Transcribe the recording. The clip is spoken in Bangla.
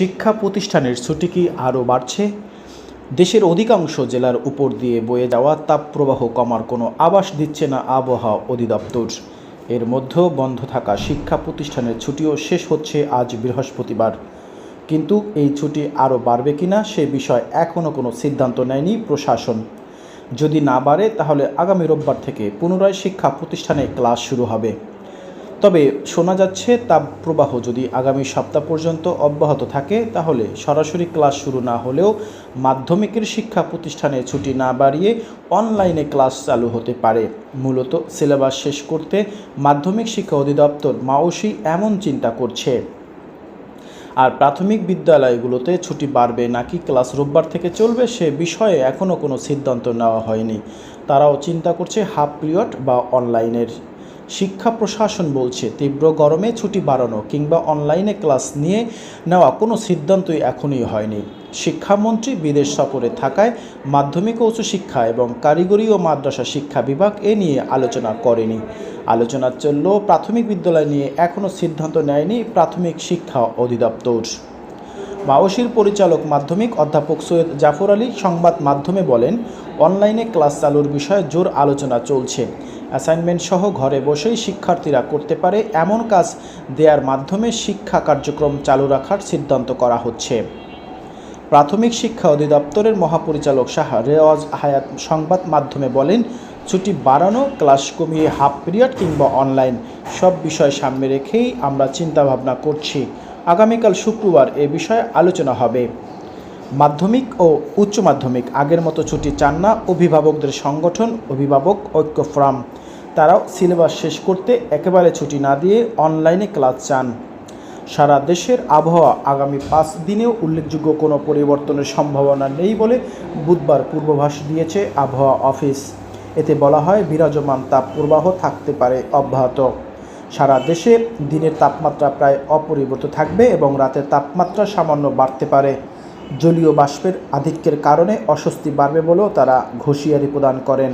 শিক্ষা প্রতিষ্ঠানের ছুটি কি আরও বাড়ছে? দেশের অধিকাংশ জেলার উপর দিয়ে বয়ে যাওয়া তাপপ্রবাহ কমার কোনো আবাস দিচ্ছে না আবহাওয়া অধিদপ্তর। এর মধ্যেও বন্ধ থাকা শিক্ষা প্রতিষ্ঠানের ছুটিও শেষ হচ্ছে আজ বৃহস্পতিবার। কিন্তু এই ছুটি আরও বাড়বে কিনা সে বিষয়ে এখনও কোনো সিদ্ধান্ত নেয়নি প্রশাসন। যদি না বাড়ে, তাহলে আগামী রোববার থেকে পুনরায় শিক্ষা প্রতিষ্ঠানে ক্লাস শুরু হবে। তবে শোনা যাচ্ছে তাপপ্রবাহ। যদি আগামী সপ্তাহ পর্যন্ত অব্যাহত থাকে, তাহলে সরাসরি ক্লাস শুরু না হলেও মাধ্যমিকের শিক্ষা প্রতিষ্ঠানে ছুটি না বাড়িয়ে অনলাইনে ক্লাস চালু হতে পারে। মূলত সিলেবাস শেষ করতে মাধ্যমিক শিক্ষা অধিদপ্তর মাওসি এমন চিন্তা করছে। আর প্রাথমিক বিদ্যালয়গুলোতে ছুটি বাড়বে নাকি ক্লাস রোববার থেকে চলবে সে বিষয়ে এখনও কোনো সিদ্ধান্ত নেওয়া হয়নি। তারাও চিন্তা করছে হাফ পিরিয়ড বা অনলাইনের। শিক্ষা প্রশাসন বলছে, তীব্র গরমে ছুটি বাড়ানো কিংবা অনলাইনে ক্লাস নিয়ে নেওয়া কোনো সিদ্ধান্তই এখনই হয়নি। শিক্ষামন্ত্রী বিদেশ সফরে থাকায় মাধ্যমিক ও উচ্চশিক্ষা এবং কারিগরি ও মাদ্রাসা শিক্ষা বিভাগ এ নিয়ে আলোচনা করেনি। আলোচনা চললেও প্রাথমিক বিদ্যালয় নিয়ে এখনও সিদ্ধান্ত নেয়নি প্রাথমিক শিক্ষা অধিদপ্তর। মাওসির পরিচালক মাধ্যমিক অধ্যাপক সৈয়দ জাফর আলী সংবাদ মাধ্যমে বলেন, অনলাইনে ক্লাস চালুর বিষয়ে জোর আলোচনা চলছে। অ্যাসাইনমেন্ট সহ ঘরে বসেই শিক্ষার্থীরা করতে পারে এমন কাজ দেওয়ার মাধ্যমে শিক্ষা কার্যক্রম চালু রাখার সিদ্ধান্ত করা হচ্ছে। প্রাথমিক শিক্ষা অধিদপ্তরের মহাপরিচালক শাহ রেওয়াজ হায়াত সংবাদ মাধ্যমে বলেন, ছুটি বাড়ানো, ক্লাস কমিয়ে হাফ পিরিয়ড কিংবা অনলাইন, সব বিষয় সামনে রেখেই আমরা চিন্তাভাবনা করছি। আগামীকাল শুক্রবার এ বিষয়ে আলোচনা হবে। মাধ্যমিক ও উচ্চ মাধ্যমিক আগের মতো ছুটি চান না অভিভাবকদের সংগঠন, অভিভাবক ঐক্য ফোরাম। তারাও সিলেবাস শেষ করতে একেবারে ছুটি না দিয়ে অনলাইনে ক্লাস চান। সারা দেশের আবহাওয়া আগামী পাঁচ দিনেও উল্লেখযোগ্য কোনো পরিবর্তনের সম্ভাবনা নেই বলে বুধবার পূর্বাভাস দিয়েছে আবহাওয়া অফিস। এতে বলা হয় বিরাজমান তাপপ্রবাহ থাকতে পারে অব্যাহত। সারা দেশে দিনের তাপমাত্রা প্রায় অপরিবর্ত থাকবে এবং রাতের তাপমাত্রা সামান্য বাড়তে পারে। জলীয় বাষ্পের আধিক্যের কারণে অস্বস্তি বাড়বে বলেও তারা ঘোষিয়ারি প্রদান করেন।